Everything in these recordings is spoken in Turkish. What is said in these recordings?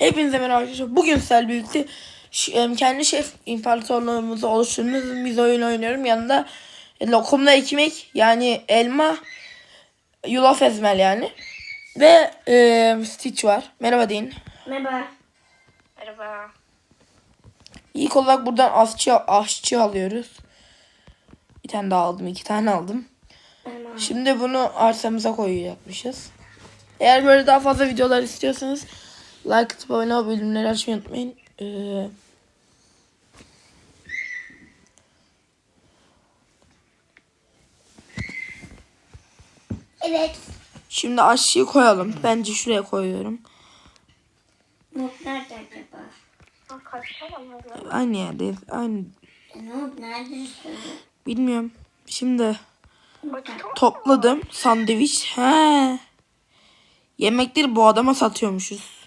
Hepinize merhaba arkadaşlar. Bugün sizlerle birlikte kendi şef imparatorluğumuzu oluşturduğumuz bir oyun oynuyorum. Yanında lokumla ekmek yani elma, yulaf ezmel yani. Ve e, Stitch var. Merhaba deyin. Merhaba. Merhaba. İlk olarak buradan aşçı, aşçı alıyoruz. Bir tane daha aldım. iki tane aldım. Merhaba. Şimdi bunu arsamıza koyacakmışız. Eğer böyle daha fazla videolar istiyorsanız like atıp abone olup bildirimleri açmayı unutmayın. Ee, Evet. şimdi aşçıyı koyalım. Bence şuraya koyuyorum. Nerede acaba? Aynı yerdeyiz. Aynı. E, Noob neredesin? Bilmiyorum. Şimdi topladım. Sandviç. He. Yemekleri bu adama satıyormuşuz.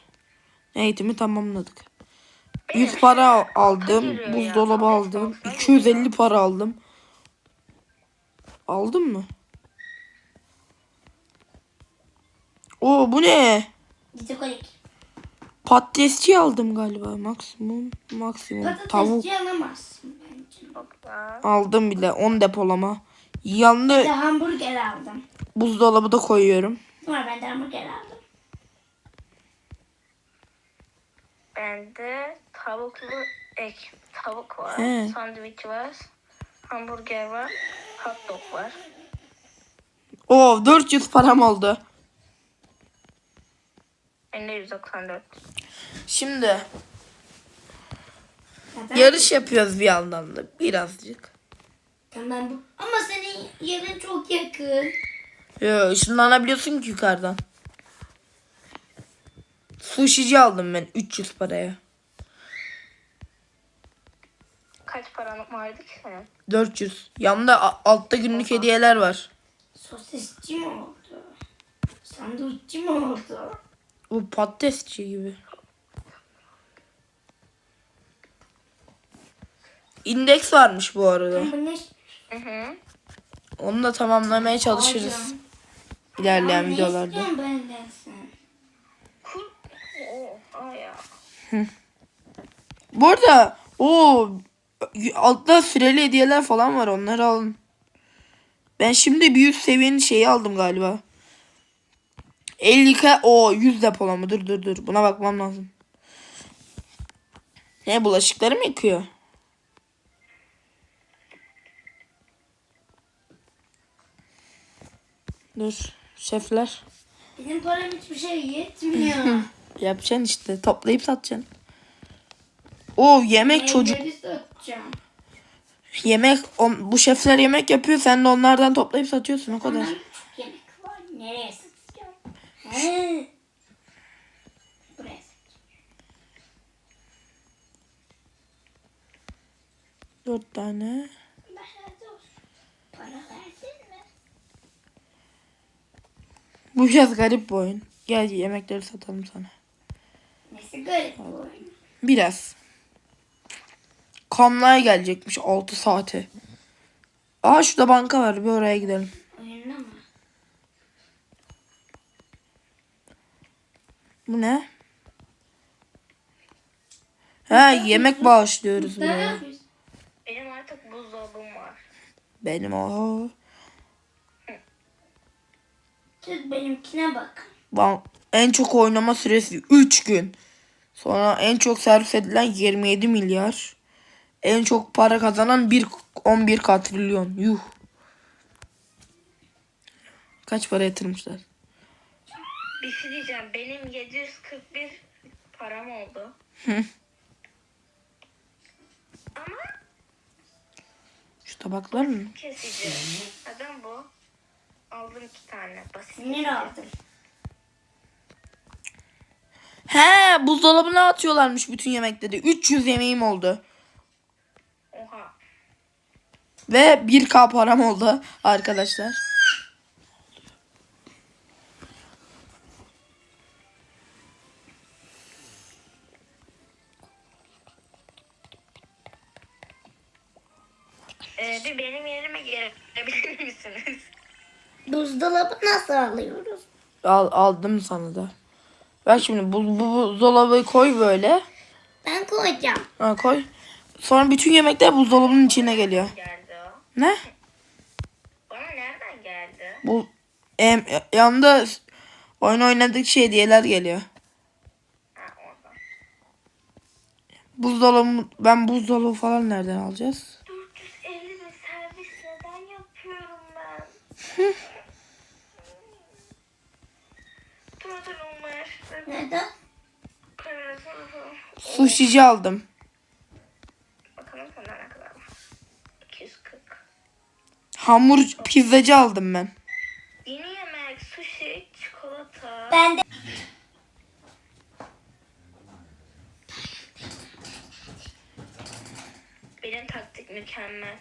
Eğitimi tamamladık. 100 para aldım. geliyor ya? Buzdolabı aldım. esnaf. 250 para aldım. Aldın mı? Oo bu ne? Dizokolik. Patatesçi aldım galiba. Maksimum maksimum. Tavuk alamazsın bence. Aldım bile 10 depolama. Yanında Bir de hamburger aldım. buzdolabı da koyuyorum. Sonra ben de hamburger aldım. Bende tavuklu ek. Tavuk var. He. Sandviç var. Hamburger var. Hot dog var. Oo 400 param oldu. Bende 194. Şimdi Zaten yarış yapıyoruz bir yandan da birazcık. Tamam bu. Ama senin yerin çok yakın. Yo, ışınlanabiliyorsun ki yukarıdan. Sushici aldım ben 300 paraya. Kaç paran vardı ki senin? 400. Yanında a- altta günlük hediyeler var. Sosisçi mi oldu? Sandviççi mi oldu? Bu patatesçi gibi. İndeks varmış bu arada. Ama bu ne? Hı hı. Onu da tamamlamaya çalışırız. Hocam. ilerleyen Ne videolarda. istiyorsun benden sen? Oha ya. Bu arada o altta süreli hediyeler falan var onları alın. Ben şimdi üst seviyenin şeyi aldım galiba. 50k o 100 depolama dur dur dur buna bakmam lazım. Ne bulaşıkları mı yıkıyor? Dur şefler. Bizim param hiçbir şey yetmiyor. Yapacaksın işte toplayıp satacaksın. O yemek çocuk satacağım. Yemek on, bu şefler yemek yapıyor sen de onlardan toplayıp satıyorsun o kadar. Çok yemek var. Nereye satacağım? He. Buraya satacağım. Dört tane. Para verdin mi? Bu biraz garip bir oyun. Gel yemekleri satalım sana. Nesi garip bu oyun. Biraz. Kamlaya gelecekmiş 6 saate. Aa şurada banka var bir oraya gidelim. Oyunda mı? Bu ne? Ha yemek bağışlıyoruz buraya. Benim artık buzdolabım var. Benim o. Siz benimkine bakın. Ban en çok oynama süresi 3 gün. Sonra en çok servis edilen 27 milyar. En çok para kazanan 1 11 katrilyon. Yuh. Kaç para yatırmışlar? Bir şey diyeceğim. Benim 741 param oldu. Hı. Ama Şu tabaklar mı? kesici. Neden bu? Aldım iki tane. Basit Sinir kesici. aldım. He buzdolabına atıyorlarmış bütün yemekleri. 300 yemeğim oldu. Oha. Ve 1k param oldu arkadaşlar. Ee, bir benim yerime gelebilir misiniz? Buzdolabı nasıl alıyoruz? Al, aldım sana da. Bak şimdi bu, bu buzdolabı koy böyle. Ben koyacağım. Ha, koy. Sonra bütün yemekler buzdolabının içine geliyor. Geldi o. Ne? Bana nereden geldi? Bu em, yanında oyun oynadık şey hediyeler geliyor. Ha oradan. Buzdolabı ben buzdolabı falan nereden alacağız? 450 bin servis neden yapıyorum ben? dur dur Umar. Neden? Sushici aldım. Bakalım senden ne kadar var. 240. Hamur pizzacı aldım ben. Yeni yemek, sushi, çikolata. Ben de. Benim taktik mükemmel.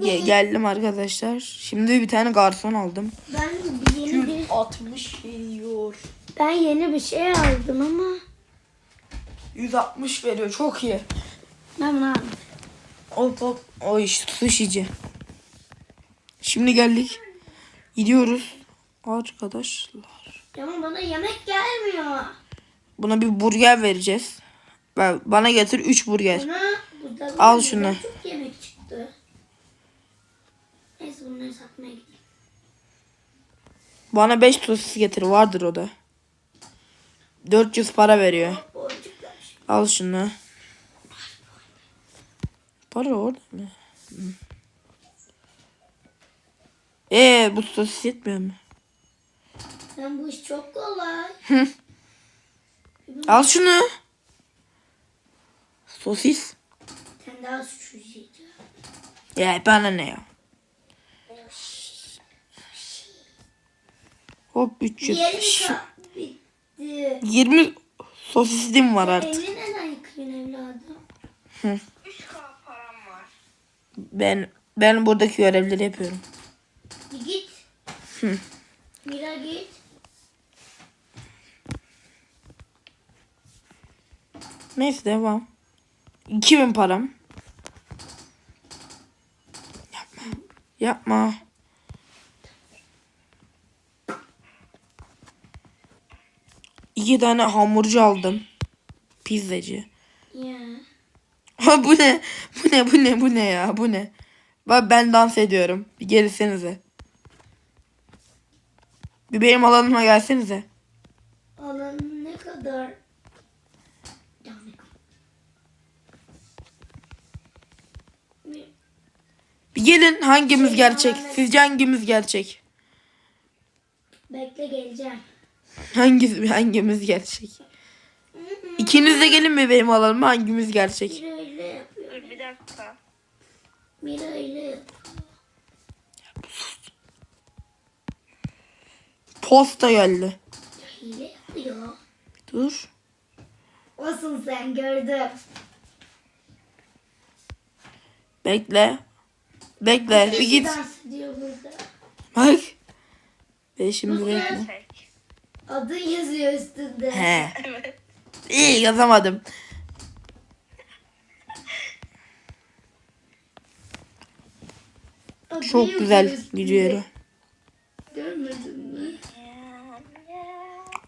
Ge- geldim arkadaşlar. Şimdi bir tane garson aldım. Ben yeni bir 60 veriyor. ben yeni bir şey aldım ama 160 veriyor. Çok iyi. ben bunu aldım. Hop hop. O iş sushici. Şimdi geldik. Gidiyoruz. Arkadaşlar. Ama bana yemek gelmiyor. Buna bir burger vereceğiz. Bana getir 3 burger. Buna Al şunu. Çok yemek çıktı. Neyse bunları satmaya gideyim. Bana 5 sosis getir. Vardır o da. 400 para veriyor. Al şunu. Para orada mı? Hı. Ee bu sosis yetmiyor mu? Sen bu iş çok kolay. Al şunu. Sosis. Sen daha suç yiyeceğim. Ya bana ne ya? Hop 300. Diğeri Şu- de bitti. 20 sosislim var artık. Elini neden yıkıyorsun evladım? 3K param var. Ben ben buradaki görevleri yapıyorum. Bir git. Hı. Mira git. Neyse devam. 2000 param. Yapma. Yapma. İki tane hamurcu aldım. Pizzacı. Ya. Ha bu ne? Bu ne? Bu ne? Bu ne ya? Bu ne? Bak ben dans ediyorum. Bir gelsenize. Bir benim alanıma gelsenize. Alan ne kadar? Bir- Bir gelin hangimiz gerçek? Sizce hangimiz gerçek? Bekle geleceğim. Hangisi hangimiz gerçek? İkiniz de gelin mi benim alanıma hangimiz gerçek? Mira öyle yapıyor. Dur bir dakika. Mira öyle yapıyor. Posta geldi. Hile yapıyor. Dur. Olsun sen gördüm. Bekle. Bekle. Bir git. dans ediyor burada. Bak. Ben şimdi bekle. Çek. Adın yazıyor üstünde. He. Evet. İyi yazamadım. Adı Çok yazıyor güzel üstünde. gidiyor. Görmedin mi?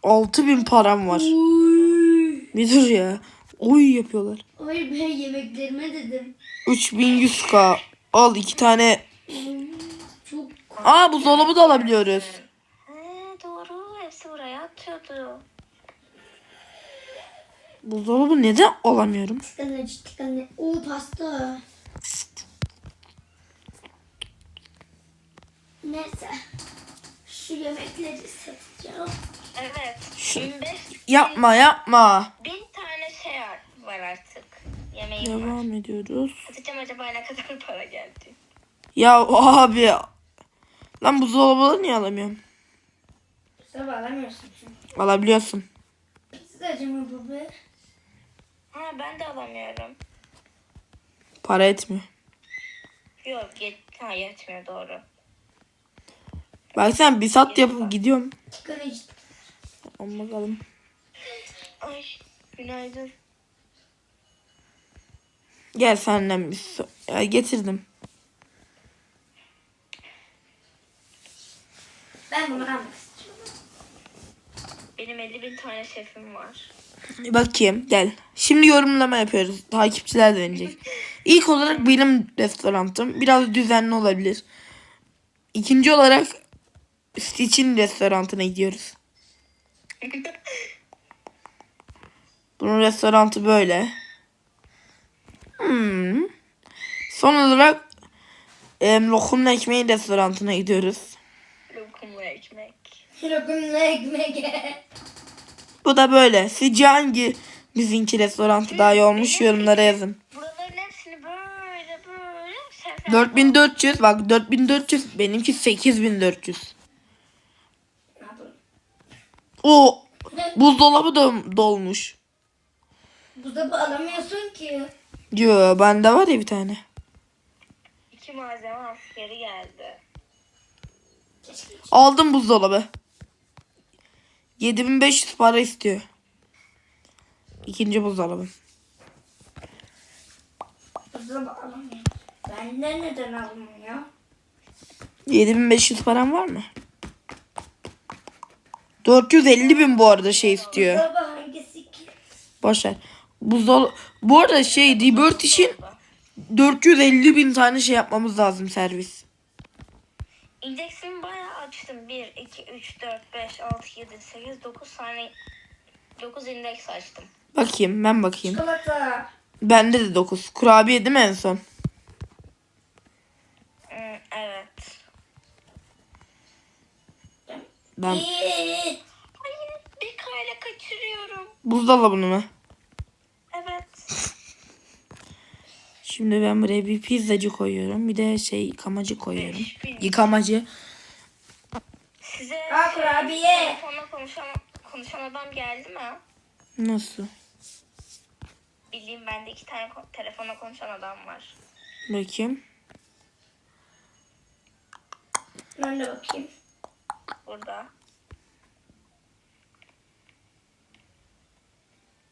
6000 param var. Uy. Bir dur ya. Oy yapıyorlar. Ay ben yemeklerime dedim. 3100k. Al iki tane. Uy, Çok Aa buzdolabı da alabiliyoruz. Buzdolabı neden alamıyorum? ciddi tane. Oo pasta. Neyse. Şu yemekleri satacağım. Evet. Şu- 25 Yapma yapma. bin tane şey var artık. Yemeğim var. Devam ediyoruz. Atacağım acaba ne kadar para geldi. Ya abi. Lan buzdolabını niye alamıyorum? Sabah alamıyorsun çünkü. Alabiliyorsun. Pizzacı mı bu be? Ha ben de alamıyorum. Para etmiyor. Yok yet ha, yetmiyor doğru. Bak sen bir sat yapıp gidiyorum. Çıkın iç. Ama bakalım. Ay günaydın. Gel senden bir so- ya getirdim. Ben bunu almak istiyorum. Benim 50 bin tane şefim var. Bakayım gel. Şimdi yorumlama yapıyoruz. Takipçiler de deneyecek. İlk olarak benim restoranım. Biraz düzenli olabilir. İkinci olarak Stitch'in restoranına gidiyoruz. Bunun restoranı böyle. Hmm. Son olarak em, lokumlu ekmeğin restoranına gidiyoruz. Lokumlu ekmek. Lokumlu ekmek. Bu da böyle. Sizce hangi bizimki restoranı daha iyi olmuş yorumlara yazın. Buraların hepsini böyle böyle sefer 4400 bak 4400 benimki 8400. Ne yapalım? O buzdolabı da dolmuş. Buzdolabı alamıyorsun ki. Yo bende var ya bir tane. iki malzeme askeri geldi. Aldım buzdolabı. 7500 para istiyor. İkinci buzdolabı. Benden neden almıyor? 7500 param var mı? 450 bin bu arada şey istiyor. Boşver. Buzdolabı. Bu arada şey Rebirth için 450 bin tane şey yapmamız lazım servis. Bayağı açtım. 1, 2, 3, 4, 5, 6, 7, 8, 9 tane 9 indeks açtım. Bakayım ben bakayım. Çikolata. Bende de 9. Kurabiye değil mi en son? Hmm, evet. Ben. Hayır bir kayla kaçırıyorum. buzdolabını mı? Evet. Şimdi ben buraya bir pizzacı koyuyorum. Bir de şey yıkamacı koyuyorum. Yıkamacı. Size Aa, kurabiye. telefonla konuşan, konuşan adam geldi mi? Nasıl? Bildiğim bende iki tane ko- telefonla konuşan adam var. Bakayım. Ben de bakayım. Burada.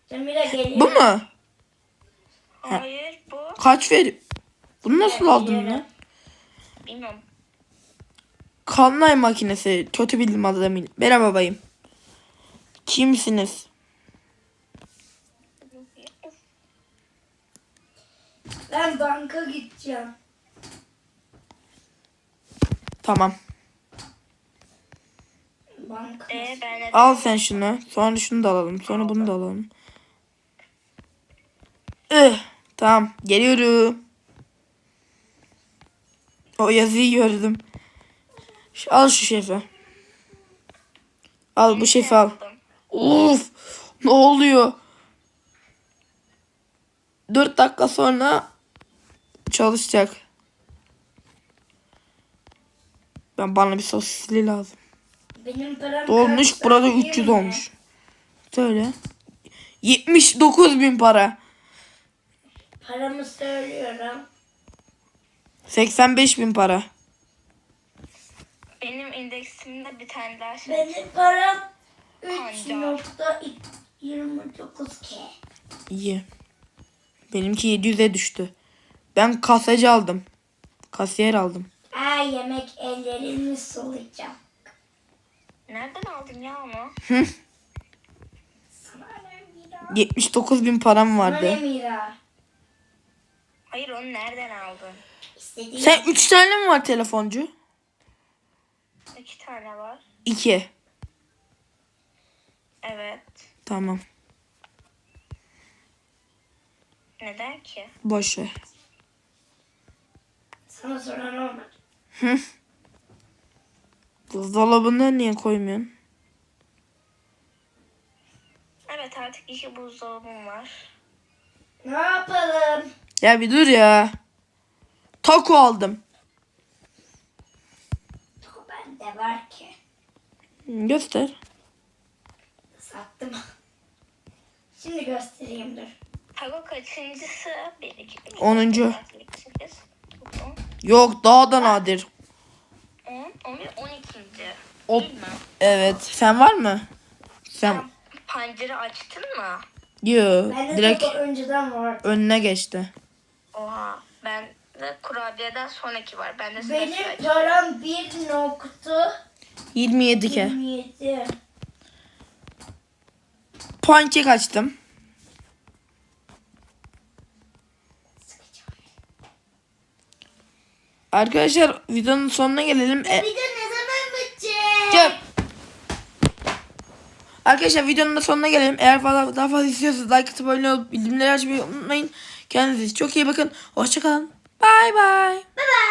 Cemile geliyor. Bu mu? Hayır bu. Kaç ver? Bunu nasıl aldın lan? Bilmiyorum. Kanlay makinesi. Kötü bildim adamı. Merhaba bayım. Kimsiniz? Ben banka gideceğim. Tamam. Banka. Ee, ben Al sen şunu. Sonra şunu da alalım. Sonra bunu da alalım. Eh, tamam. Geliyorum. O yazıyı gördüm. Al şu şefi. Al bu şefi al. Of. Ne oluyor? 4 dakika sonra çalışacak. Ben bana bir sosisli lazım. Benim param Dolmuş burada söyleyeyim 300 mi? olmuş. Söyle. 79 bin para. Paramı söylüyorum. 85 bin para. Benim indeksimde bir tane daha şey. Benim param Pancar. 3.29 k. İyi. Benimki 700'e düştü. Ben kasacı aldım. Kasiyer aldım. Ay yemek ellerimi sulayacağım. Nereden aldın ya onu? Sana ne Mira? 79 bin param Sana ne vardı. Mira? Hayır onu nereden aldın? İstediğin Sen 3 tane mi var telefoncu? İki tane var. 2. Evet. Tamam. Neden ki? Boş ver. sana soran olmadı. Buzdolabına niye koymuyorsun? Evet artık iki buzdolabım var. Ne yapalım? Ya bir dur ya. Taco aldım. Bende var ki. Göster. Sattım. Şimdi göstereyim dur. Tago kaçıncısı? 1, 2, 3, Onuncu. 8, 10, Yok daha da nadir. 10, 11, 12. O- Değil mi? Evet. Sen var mı? Sen Sen pancarı açtın mı? Yo, Bende direkt önceden var. önüne geçti. Oha. Ben de kurabiyeden sonraki var. Ben de sıra Benim sıra param 1.27. 27 ke. pankek açtım. Arkadaşlar videonun sonuna gelelim. E- Video ne zaman bitecek? Cem. Arkadaşlar videonun da sonuna gelelim. Eğer fazla, daha fazla istiyorsanız like atıp abone olup bildirimleri açmayı unutmayın. Kendinize çok iyi bakın. Hoşçakalın. Bye bye. Bye bye.